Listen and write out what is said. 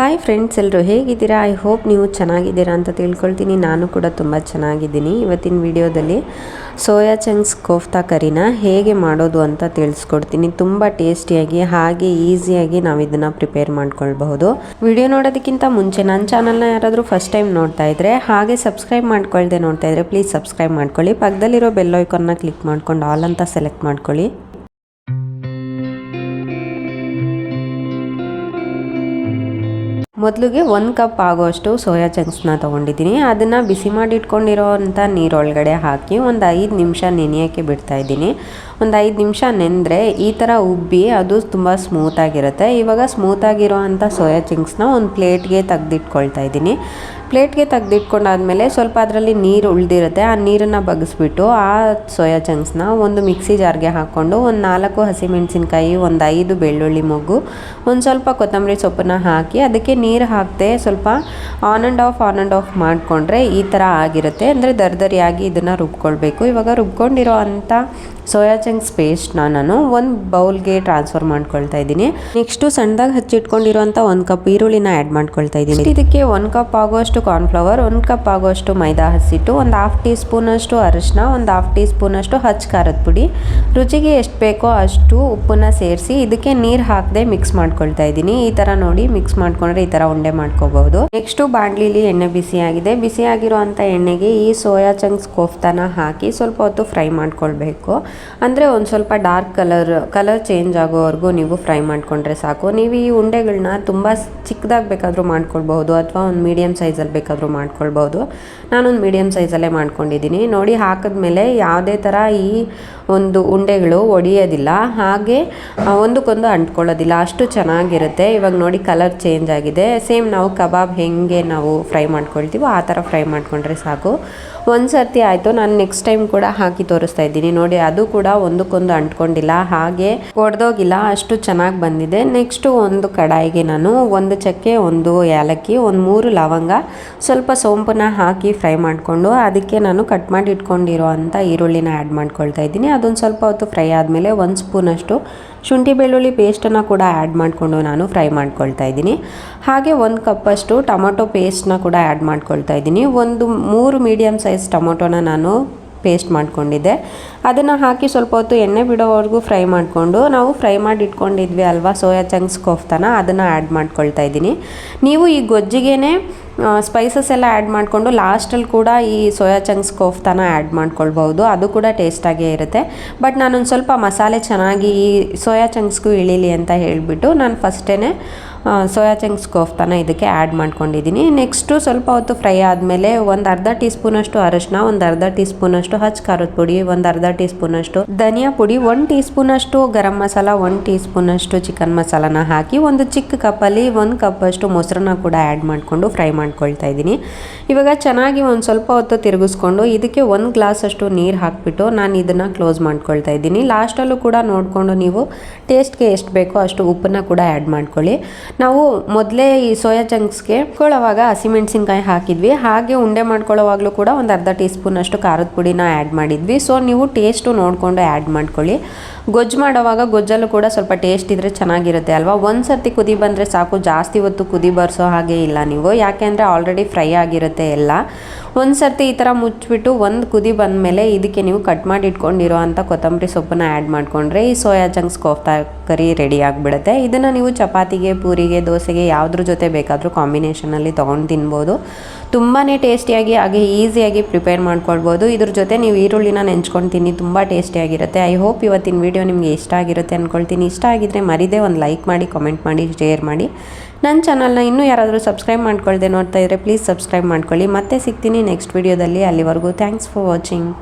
Hi friends ಎಲ್ಲರೂ ಹೇಗಿದ್ದೀರಾ? I hope ನೀವು ಚೆನ್ನಾಗಿದ್ದೀರಾ ಅಂತ ತಿಳ್ಕೊಳ್ತೀನಿ. ನಾನು ಕೂಡ ತುಂಬ ಚೆನ್ನಾಗಿದ್ದೀನಿ. ಇವತ್ತಿನ ವಿಡಿಯೋದಲ್ಲಿ ಸೋಯಾ ಚಂಕ್ಸ್ ಕೋಫ್ತಾ ಕರಿನ ಹೇಗೆ ಮಾಡೋದು ಅಂತ ತಿಳಿಸ್ಕೊಡ್ತೀನಿ. ತುಂಬ ಟೇಸ್ಟಿಯಾಗಿ, ಹಾಗೆ ಈಸಿಯಾಗಿ ನಾವು ಇದನ್ನು ಪ್ರಿಪೇರ್ ಮಾಡ್ಕೊಳ್ಬಹುದು. ವಿಡಿಯೋ ನೋಡೋದಕ್ಕಿಂತ ಮುಂಚೆ ನನ್ನ ಚಾನಲ್ನ ಯಾರಾದರೂ ಫಸ್ಟ್ ಟೈಮ್ ನೋಡ್ತಾ ಇದ್ರೆ, ಹಾಗೆ ಸಬ್ಸ್ಕ್ರೈಬ್ ಮಾಡ್ಕೊಳ್ದೆ ನೋಡ್ತಾ ಇದ್ರೆ ಪ್ಲೀಸ್ ಸಬ್ಸ್ಕ್ರೈಬ್ ಮಾಡ್ಕೊಳ್ಳಿ. ಪಕ್ಕದಲ್ಲಿರೋ ಬೆಲ್ ಐಕಾನ್ನ ಕ್ಲಿಕ್ ಮಾಡ್ಕೊಂಡು ಆಲ್ ಅಂತ ಸೆಲೆಕ್ಟ್ ಮಾಡ್ಕೊಳ್ಳಿ. ಮೊದಲಿಗೆ ಒಂದು ಕಪ್ ಆಗೋಷ್ಟು ಸೋಯಾ ಚಂಕ್ಸ್ನ ತೊಗೊಂಡಿದ್ದೀನಿ. ಅದನ್ನು ಬಿಸಿ ಮಾಡಿ ಇಟ್ಕೊಂಡಿರೋ ಅಂಥ ನೀರೊಳಗಡೆ ಹಾಕಿ ಒಂದು ಐದು ನಿಮಿಷ ನೆನೆಯೋಕ್ಕೆ ಬಿಡ್ತಾ ಇದ್ದೀನಿ. ಒಂದು ಐದು ನಿಮಿಷ ನೆಂದರೆ ಈ ಥರ ಉಬ್ಬಿ ಅದು ತುಂಬ ಸ್ಮೂತಾಗಿರುತ್ತೆ ಇವಾಗ ಸ್ಮೂತಾಗಿರೋ ಅಂಥ ಸೋಯಾ ಚಿಂಕ್ಸ್ನ ಒಂದು ಪ್ಲೇಟ್ಗೆ ತೆಗೆದಿಟ್ಕೊಳ್ತಾ ಇದ್ದೀನಿ. ಪ್ಲೇಟ್ಗೆ ತೆಗೆದಿಟ್ಕೊಂಡಾದಮೇಲೆ ಸ್ವಲ್ಪ ಅದರಲ್ಲಿ ನೀರು ಉಳಿದಿರುತ್ತೆ, ಆ ನೀರನ್ನು ಬಗ್ಗಿಸ್ಬಿಟ್ಟು ಆ ಸೋಯಾ ಚಂಕ್ಸ್ನ ಒಂದು ಮಿಕ್ಸಿ ಜಾರ್ಗೆ ಹಾಕ್ಕೊಂಡು ಒಂದು ನಾಲ್ಕು ಹಸಿಮೆಣಸಿನ್ಕಾಯಿ, ಒಂದು ಐದು ಬೆಳ್ಳುಳ್ಳಿ ಮೊಗ್ಗು, ಒಂದು ಸ್ವಲ್ಪ ಕೊತ್ತಂಬರಿ ಸೊಪ್ಪನ್ನ ಹಾಕಿ ಅದಕ್ಕೆ ನೀರು ಹಾಕದೆ ಸ್ವಲ್ಪ on and off on and off ಮಾಡಿಕೊಂಡ್ರೆ ಈ ಥರ ಆಗಿರುತ್ತೆ. ಅಂದರೆ ದರ್ದರಿಯಾಗಿ ಇದನ್ನು ರುಬ್ಕೊಳ್ಬೇಕು. ಇವಾಗ ರುಬ್ಕೊಂಡಿರೋ ಅಂಥ ಸೋಯಾ ಚಂಕ್ಸ್ ಪೇಸ್ಟ್ನ ನಾನು ಒಂದು ಬೌಲ್ಗೆ ಟ್ರಾನ್ಸ್ಫರ್ ಮಾಡ್ಕೊಳ್ತಾ ಇದ್ದೀನಿ. ನೆಕ್ಸ್ಟು ಸಣ್ಣದಾಗಿ ಹಚ್ಚಿಟ್ಕೊಂಡಿರುವಂಥ ಒಂದು ಕಪ್ ಈರುಳ್ಳಿನ ಆ್ಯಡ್ ಮಾಡ್ಕೊಳ್ತಾ ಇದ್ದೀನಿ. ಇದಕ್ಕೆ ಒಂದು ಕಪ್ ಆಗೋಷ್ಟು ಕಾರ್ನ್ಫ್ಲವರ್ ಒಂದು ಕಪ್ ಆಗೋಷ್ಟು ಮೈದಾ ಹಸಿಟ್ಟು, ಒಂದು ಹಾಫ್ ಟೀ ಸ್ಪೂನಷ್ಟು ಅರಿಶಿನ ಒಂದು ಹಾಫ್ ಟೀ ಸ್ಪೂನಷ್ಟು ಹಚ್ಚ ಖಾರದ ಪುಡಿ. ರುಚಿಗೆ ಎಷ್ಟು ಬೇಕೋ ಅಷ್ಟು ಉಪ್ಪನ್ನ ಸೇರಿಸಿ ಇದಕ್ಕೆ ನೀರು ಹಾಕದೆ ಮಿಕ್ಸ್ ಮಾಡ್ಕೊಳ್ತಾ ಇದ್ದೀನಿ. ಈ ಥರ ನೋಡಿ ಮಿಕ್ಸ್ ಮಾಡ್ಕೊಂಡ್ರೆ ಈ ಥರ ಉಂಡೆ ಮಾಡ್ಕೋಬಹುದು ನೆಕ್ಸ್ಟು ಬಾಣ್ಲಿಲಿ ಎಣ್ಣೆ ಬಿಸಿಯಾಗಿದೆ ಬಿಸಿಯಾಗಿರುವಂಥ ಎಣ್ಣೆಗೆ ಈ ಸೋಯಾ ಚಂಕ್ಸ್ ಕೋಫ್ತಾನ ಹಾಕಿ ಸ್ವಲ್ಪ ಹೊತ್ತು ಫ್ರೈ ಮಾಡ್ಕೊಳ್ಬೇಕು. ಅಂದರೆ ಒಂದು ಸ್ವಲ್ಪ ಡಾರ್ಕ್ ಕಲರ್ ಕಲರ್ ಚೇಂಜ್ ಆಗೋವರೆಗೂ ನೀವು ಫ್ರೈ ಮಾಡಿಕೊಂಡ್ರೆ ಸಾಕು. ನೀವು ಈ ಉಂಡೆಗಳನ್ನ ತುಂಬ ಚಿಕ್ಕದಾಗಿ ಬೇಕಾದರೂ ಮಾಡ್ಕೊಳ್ಬಹುದು, ಅಥವಾ ಒಂದು ಮೀಡಿಯಮ್ ಸೈಜಲ್ಲಿ ಬೇಕಾದರೂ ಮಾಡ್ಕೊಳ್ಬೋದು ನಾನೊಂದು ಮೀಡಿಯಮ್ ಸೈಜಲ್ಲೇ ಮಾಡ್ಕೊಂಡಿದ್ದೀನಿ. ನೋಡಿ, ಹಾಕಿದ್ಮೇಲೆ ಯಾವುದೇ ಥರ ಈ ಒಂದು ಉಂಡೆಗಳು ಒಡೆಯೋದಿಲ್ಲ. ಹಾಗೆ ಒಂದಕ್ಕೊಂದು ಅಂಟ್ಕೊಳ್ಳೋದಿಲ್ಲ. ಅಷ್ಟು ಚೆನ್ನಾಗಿರುತ್ತೆ. ಇವಾಗ ನೋಡಿ ಕಲರ್ ಚೇಂಜ್ ಆಗಿದೆ. ಸೇಮ್ ನಾವು ಕಬಾಬ್ ಹೆಂಗೆ ನಾವು ಫ್ರೈ ಮಾಡ್ಕೊಳ್ತೀವೋ ಆ ಥರ ಫ್ರೈ ಮಾಡಿಕೊಂಡ್ರೆ ಸಾಕು. ಒಂದು ಸರ್ತಿ ಆಯಿತು. ನಾನು ನೆಕ್ಸ್ಟ್ ಟೈಮ್ ಕೂಡ ಹಾಕಿ ತೋರಿಸ್ತಾ ಇದ್ದೀನಿ. ನೋಡಿ, ಅದು ಕೂಡ ಒಂದಕ್ಕೊಂದು ಅಂಟ್ಕೊಂಡಿಲ್ಲ. ಹಾಗೆ ಒಡೆದೋಗಿಲ್ಲ, ಅಷ್ಟು ಚೆನ್ನಾಗಿ ಬಂದಿದೆ. ನೆಕ್ಸ್ಟು ಒಂದು ಕಡಾಯಿಗೆ ನಾನು ಒಂದು ಚಕ್ಕೆ, ಒಂದು ಏಲಕ್ಕಿ, ಒಂದು ಮೂರು ಲವಂಗ, ಸ್ವಲ್ಪ ಸೋಂಪನ್ನ ಹಾಕಿ ಫ್ರೈ ಮಾಡಿಕೊಂಡು ಅದಕ್ಕೆ ನಾನು ಕಟ್ ಮಾಡಿ ಇಟ್ಕೊಂಡಿರೋ ಅಂಥ ಈರುಳ್ಳಿನ ಆ್ಯಡ್ ಮಾಡ್ಕೊಳ್ತಾ ಇದ್ದೀನಿ. ಅದೊಂದು ಸ್ವಲ್ಪ ಹೊತ್ತು ಫ್ರೈ ಆದಮೇಲೆ ಒಂದು ಸ್ಪೂನಷ್ಟು ಶುಂಠಿ ಬೆಳ್ಳುಳ್ಳಿ ಪೇಸ್ಟನ್ನು ಕೂಡ ಆ್ಯಡ್ ಮಾಡಿಕೊಂಡು ನಾನು ಫ್ರೈ ಮಾಡ್ಕೊಳ್ತಾ ಇದ್ದೀನಿ. ಹಾಗೆ ಒಂದು ಕಪ್ಪಷ್ಟು ಟೊಮೊಟೊ ಪೇಸ್ಟ್ನ ಕೂಡ ಆ್ಯಡ್ ಮಾಡ್ಕೊಳ್ತಾ ಇದ್ದೀನಿ. ಒಂದು ಮೂರು ಮೀಡಿಯಮ್ ಸೈಜ್ ಟೊಮೊಟೊನ ನಾನು ಪೇಸ್ಟ್ ಮಾಡಿಕೊಂಡಿದ್ದೆ. ಅದನ್ನು ಹಾಕಿ ಸ್ವಲ್ಪ ಹೊತ್ತು ಎಣ್ಣೆ ಬಿಡೋವರೆಗೂ ಫ್ರೈ ಮಾಡಿಕೊಂಡು, ನಾವು ಫ್ರೈ ಮಾಡಿ ಇಟ್ಕೊಂಡಿದ್ವಿ ಅಲ್ವಾ, ಸೋಯಾ ಚಂಕ್ಸ್ ಕೋಫ್ತಾನ ಅದನ್ನು ಆ್ಯಡ್ ಮಾಡ್ಕೊಳ್ತಾ ಇದ್ದೀನಿ. ನೀವು ಈ ಗೊಜ್ಜಿಗೆ ಸ್ಪೈಸಸ್ ಎಲ್ಲ ಆ್ಯಡ್ ಮಾಡಿಕೊಂಡು ಲಾಸ್ಟಲ್ಲಿ ಕೂಡ ಈ ಸೋಯಾ ಚಂಕ್ಸ್ ಕೋಫ್ತಾನ ಆ್ಯಡ್ ಮಾಡ್ಕೊಳ್ಬೋದು ಅದು ಕೂಡ ಟೇಸ್ಟಾಗೇ ಇರುತ್ತೆ. ಬಟ್ ನಾನೊಂದು ಸ್ವಲ್ಪ ಮಸಾಲೆ ಚೆನ್ನಾಗಿ ಈ ಸೋಯಾ ಚಂಕ್ಸ್ಗೂ ಇಳೀಲಿ ಅಂತ ಹೇಳಿಬಿಟ್ಟು ನಾನು ಫಸ್ಟೇ ಸೋಯಾ ಚಂಕ್ಸ್ ಕೋಫ್ತಾನ ಇದಕ್ಕೆ ಆ್ಯಡ್ ಮಾಡ್ಕೊಂಡಿದ್ದೀನಿ. ನೆಕ್ಸ್ಟು ಸ್ವಲ್ಪ ಹೊತ್ತು ಫ್ರೈ ಆದಮೇಲೆ ಒಂದು ಅರ್ಧ ಟೀ ಸ್ಪೂನಷ್ಟು ಅರಶಿನ, ಒಂದು ಅರ್ಧ ಟೀ ಸ್ಪೂನಷ್ಟು ಹಚ್ ಖಾರದ ಪುಡಿ, ಒಂದು ಅರ್ಧ ಟೀ ಸ್ಪೂನಷ್ಟು ಧನಿಯಾ ಪುಡಿ, ಒಂದು ಟೀ ಸ್ಪೂನಷ್ಟು ಗರಂ ಮಸಾಲ, ಒಂದು ಟೀ ಸ್ಪೂನಷ್ಟು ಚಿಕನ್ ಮಸಾಲಾನ ಹಾಕಿ ಒಂದು ಚಿಕ್ಕ ಕಪ್ಪಲ್ಲಿ ಒಂದು ಕಪ್ಪಷ್ಟು ಮೊಸರನ್ನ ಕೂಡ ಆ್ಯಡ್ ಮಾಡಿಕೊಂಡು ಫ್ರೈ ಮಾಡ್ಕೊಳ್ತಾ ಇದ್ದೀನಿ. ಇವಾಗ ಚೆನ್ನಾಗಿ ಒಂದು ಸ್ವಲ್ಪ ಹೊತ್ತು ತಿರುಗಿಸ್ಕೊಂಡು ಇದಕ್ಕೆ ಒಂದು ಗ್ಲಾಸಷ್ಟು ನೀರು ಹಾಕಿಬಿಟ್ಟು ನಾನು ಇದನ್ನು ಕ್ಲೋಸ್ ಮಾಡ್ಕೊಳ್ತಾ ಇದ್ದೀನಿ. ಲಾಸ್ಟಲ್ಲೂ ಕೂಡ ನೋಡಿಕೊಂಡು ನೀವು ಟೇಸ್ಟ್ಗೆ ಎಷ್ಟು ಬೇಕೋ ಅಷ್ಟು ಉಪ್ಪನ್ನು ಕೂಡ ಆ್ಯಡ್ ಮಾಡ್ಕೊಳ್ಳಿ. ನಾವು ಮೊದಲೇ ಈ ಸೋಯಾ ಚಂಕ್ಸ್ಗೆ ಕೊಳ್ಳೋವಾಗ ಹಸಿಮೆಣಸಿನ್ಕಾಯಿ ಹಾಕಿದ್ವಿ. ಹಾಗೆ ಉಂಡೆ ಮಾಡ್ಕೊಳ್ಳೋವಾಗಲೂ ಕೂಡ ಒಂದು ಅರ್ಧ ಟೀ ಸ್ಪೂನಷ್ಟು ಖಾರದ ಪುಡಿನ ಆ್ಯಡ್ ಮಾಡಿದ್ವಿ. ಸೊ ನೀವು ಟೇಸ್ಟು ನೋಡಿಕೊಂಡು ಆ್ಯಡ್ ಮಾಡ್ಕೊಳ್ಳಿ. ಗೊಜ್ಜು ಮಾಡೋವಾಗ ಗೊಜ್ಜಲ್ಲೂ ಕೂಡ ಸ್ವಲ್ಪ ಟೇಸ್ಟ್ ಇದ್ದರೆ ಚೆನ್ನಾಗಿರುತ್ತೆ ಅಲ್ವಾ? ಒಂದು ಸರ್ತಿ ಕುದಿ ಬಂದರೆ ಸಾಕು. ಜಾಸ್ತಿ ಹೊತ್ತು ಕುದಿ ಬರ್ಸೋ ಹಾಗೆ ಇಲ್ಲ ನೀವು. ಯಾಕೆಂದರೆ ಆಲ್ರೆಡಿ ಫ್ರೈ ಆಗಿರುತ್ತೆ ಎಲ್ಲ. ಒಂದು ಸರ್ತಿ ಈ ಥರ ಮುಚ್ಚಿಬಿಟ್ಟು ಒಂದು ಕುದಿ ಬಂದಮೇಲೆ ಇದಕ್ಕೆ ನೀವು ಕಟ್ ಮಾಡಿ ಇಟ್ಕೊಂಡಿರೋ ಅಂಥ ಕೊತ್ತಂಬರಿ ಸೊಪ್ಪನ್ನ ಆ್ಯಡ್ ಮಾಡಿಕೊಂಡ್ರೆ ಈ soya chunks kofta curry ready ಆಗಿಬಿಡುತ್ತೆ. ಇದನ್ನು ನೀವು ಚಪಾತಿಗೆ, ಪೂರಿಗೆ, ದೋಸೆಗೆ ಯಾವುದ್ರ ಜೊತೆ ಬೇಕಾದರೂ ಕಾಂಬಿನೇಷನಲ್ಲಿ ತೊಗೊಂಡು ತಿನ್ಬೋದು. ತುಂಬಾ ಟೇಸ್ಟಿಯಾಗಿ, ಹಾಗೆ ಈಸಿಯಾಗಿ ಪ್ರಿಪೇರ್ ಮಾಡ್ಕೊಳ್ಬೋದು. ಇದ್ರ ಜೊತೆ ನೀವು ಈರುಳ್ಳಿನ ತಿನ್ನಿ ತುಂಬ ಟೇಸ್ಟಿಯಾಗಿರುತ್ತೆ. ಐ ಹೋಪ್ ಇವತ್ತಿನ ವೀಡಿಯೋ ನಿಮಗೆ ಇಷ್ಟ ಆಗಿರುತ್ತೆ ಅಂದ್ಕೊಳ್ತೀನಿ ಇಷ್ಟ ಆಗಿದ್ದರೆ ಮರಿದೇ ಒಂದು ಲೈಕ್ ಮಾಡಿ ಕಮೆಂಟ್ ಮಾಡಿ ಶೇರ್ ಮಾಡಿ. ನನ್ನ ಚಾನಲ್ನ ಇನ್ನೂ ಯಾರಾದರೂ ಸಬ್ಸ್ಕ್ರೈಬ್ ಮಾಡ್ಕೊಳ್ದೆ ನೋಡ್ತಾ ಇದ್ದರೆ ಪ್ಲೀಸ್ ಸಬ್ಸ್ಕ್ರೈಬ್ ಮಾಡ್ಕೊಳ್ಳಿ. ಮತ್ತೆ ಸಿಗ್ತೀನಿ ನೆಕ್ಸ್ಟ್ ವೀಡಿಯೋದಲ್ಲಿ ಅಲ್ಲಿವರೆಗೂ ಥ್ಯಾಂಕ್ಸ್ ಫಾರ್ ವಾಚಿಂಗ್